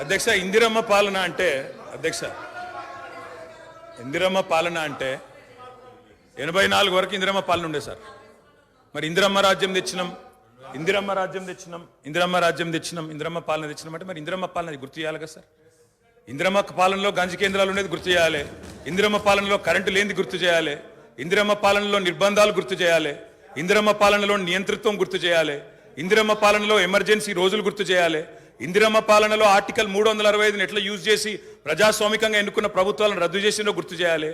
అధ్యక్ష ఇందిరమ్మ పాలన అంటే అధ్యక్ష ఇందిరమ్మ పాలన అంటే ఎనభై నాలుగు వరకు ఇందిరమ్మ పాలన ఉండే సార్. మరి ఇందిరమ్మ రాజ్యం తెచ్చినాం ఇందిరమ్మ రాజ్యం తెచ్చినాం ఇందిరమ్మ రాజ్యం తెచ్చినాం ఇందిరమ్మ పాలన తెచ్చినాం అంటే మరి ఇందిరమ్మ పాలన గుర్తు చేయాలి కదా సార్. ఇందిరమ్మ పాలనలో గంజి కేంద్రాలు ఉండేది గుర్తు చేయాలి. ఇందిరమ్మ పాలనలో కరెంటు లేనిది గుర్తు చేయాలి. ఇందిరమ్మ పాలనలో నిర్బంధాలు గుర్తు చేయాలి. ఇందిరమ్మ పాలనలో నియంతృత్వం గుర్తు చేయాలి. ఇందిరమ్మ పాలనలో ఎమర్జెన్సీ రోజులు గుర్తు చేయాలి. ఇందిరమ్మ పాలనలో ఆర్టికల్ మూడు వందల అరవై ఐదుని ఎట్లా యూజ్ చేసి ప్రజాస్వామికంగా ఎన్నుకున్న ప్రభుత్వాలను రద్దు చేసినో గుర్తు చేయాలి.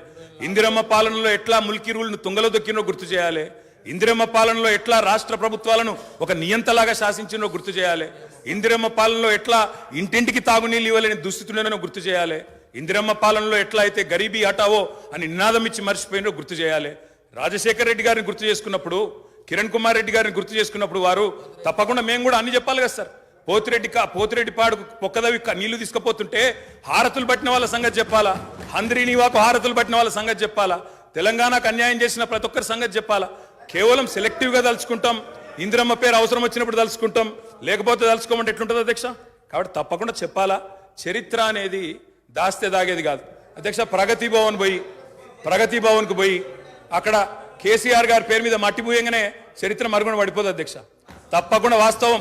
ఇందిరమ్మ పాలనలో ఎట్లా ముల్కీ రూల్ను తుంగలో దొక్కినో గుర్తు చేయాలి. ఇందిరమ్మ పాలనలో ఎట్లా రాష్ట్ర ప్రభుత్వాలను ఒక నియంతలాగా శాసించినో గుర్తు చేయాలి. ఇందిరమ్మ పాలనలో ఎట్లా ఇంటింటికి తాగునీళ్ళు ఇవ్వలేని దుస్థితులను గుర్తు చేయాలి. ఇందిరమ్మ పాలనలో ఎట్లా అయితే గరీబీ హటావో అని నినాదం ఇచ్చి మర్చిపోయినో గుర్తు చేయాలి. రాజశేఖర రెడ్డి గారిని గుర్తు చేసుకున్నప్పుడు కిరణ్ కుమార్ రెడ్డి గారిని గుర్తు చేసుకున్నప్పుడు వారు తప్పకుండా మేము కూడా అన్ని చెప్పాలి కదా సార్. పోతిరెడ్డి కా పోతిరెడ్డి పాడు పొక్కదవి నీళ్ళు తీసుకుపోతుంటే హారతులు పట్టిన వాళ్ళ సంగతి చెప్పాలా? హంద్రీనివాకు హారతులు పట్టిన వాళ్ళ సంగతి చెప్పాలా? తెలంగాణకు అన్యాయం చేసిన ప్రతి ఒక్కరి సంగతి చెప్పాలా? కేవలం సెలెక్టివ్గా తలుచుకుంటాం ఇందిరమ్మ పేరు అవసరం వచ్చినప్పుడు తలుచుకుంటాం లేకపోతే తలుచుకోమంటే ఎట్లుంటుంది అధ్యక్ష? కాబట్టి తప్పకుండా చెప్పాలా? చరిత్ర అనేది దాస్తే దాగేది కాదు. అధ్యక్ష ప్రగతి భవన్ పోయి ప్రగతి భవన్కు పోయి అక్కడ కేసీఆర్ గారి పేరు మీద మట్టి పోయంగానే చరిత్ర మరుగున పడిపోదు అధ్యక్ష. తప్పకుండా వాస్తవం.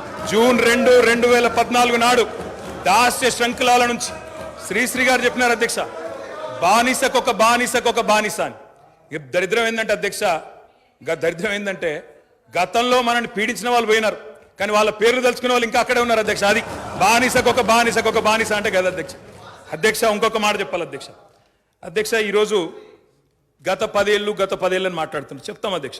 జూన్ రెండు రెండు వేల పద్నాలుగు నాడు దాస్య శృంఖలాల నుంచి శ్రీశ్రీ గారు చెప్పినారు అధ్యక్ష. బానిసకొక బానిసకొక బానిస అని. దరిద్రం ఏంటంటే అధ్యక్ష దరిద్రం ఏంటంటే గతంలో మనల్ని పీడించిన వాళ్ళు పోయినారు. కానీ వాళ్ళ పేర్లు తలుచుకునే వాళ్ళు ఇంకా అక్కడే ఉన్నారు అధ్యక్ష. అది బానిసకొక బానిసకొక బానిస అంటే కదా అధ్యక్ష. అధ్యక్ష ఇంకొక మాట చెప్పాలి అధ్యక్ష. అధ్యక్ష ఈరోజు గత పదేళ్ళు గత పదేళ్ళని మాట్లాడుతున్నాం. చెప్తాం అధ్యక్ష.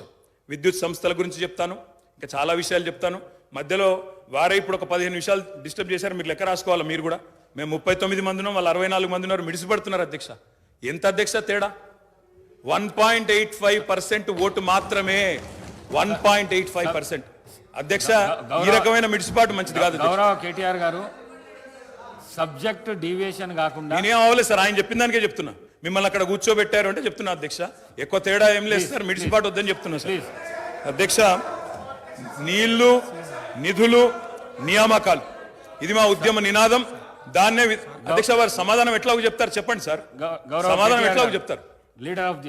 విద్యుత్ సంస్థల గురించి చెప్తాను. ఇంకా చాలా విషయాలు చెప్తాను. మధ్యలో వారే ఇప్పుడు ఒక పదిహేను నిమిషాలు డిస్టర్బ్ చేశారు. మీరు లెక్క రాసుకోవాలి? మీరు కూడా? మేము ముప్పై తొమ్మిది మంది ఉన్నాం వాళ్ళు అరవై నాలుగు మంది ఉన్నారు మిడిసిపడుతున్నారు అధ్యక్ష. ఎంత అధ్యక్ష తేడా? One point eight five percent vote మాత్రమే. One point eight five percent. అధ్యక్ష ఈ రకమైన మిడిసిపాటు మంచిది కాదు. గౌరవ కేటీఆర్ గారు సబ్జెక్ట్ డీవియేషన్ కాకుండా నేనేం అవ్వలేదు సార్ ఆయన చెప్పిన దానికే చెప్తున్నా. మిమ్మల్ని అక్కడ కూర్చోబెట్టారు అంటే చెప్తున్నా అధ్యక్ష. ఎక్కువ తేడా ఏం లేదు సార్ మిడిసిపాటు వద్దని చెప్తున్నా సార్. అధ్యక్ష నీళ్ళు నిధులు నియామకాలు. ఇది మా ఉద్యమ నినాదం. దాన్నే అధ్యక్ష వారు సమాధానం ఎట్లా చెప్తారు? చెప్పండి సార్. సమాధానం కేటీఆర్ ఎట్లా గారు, చెప్తారు? Leader of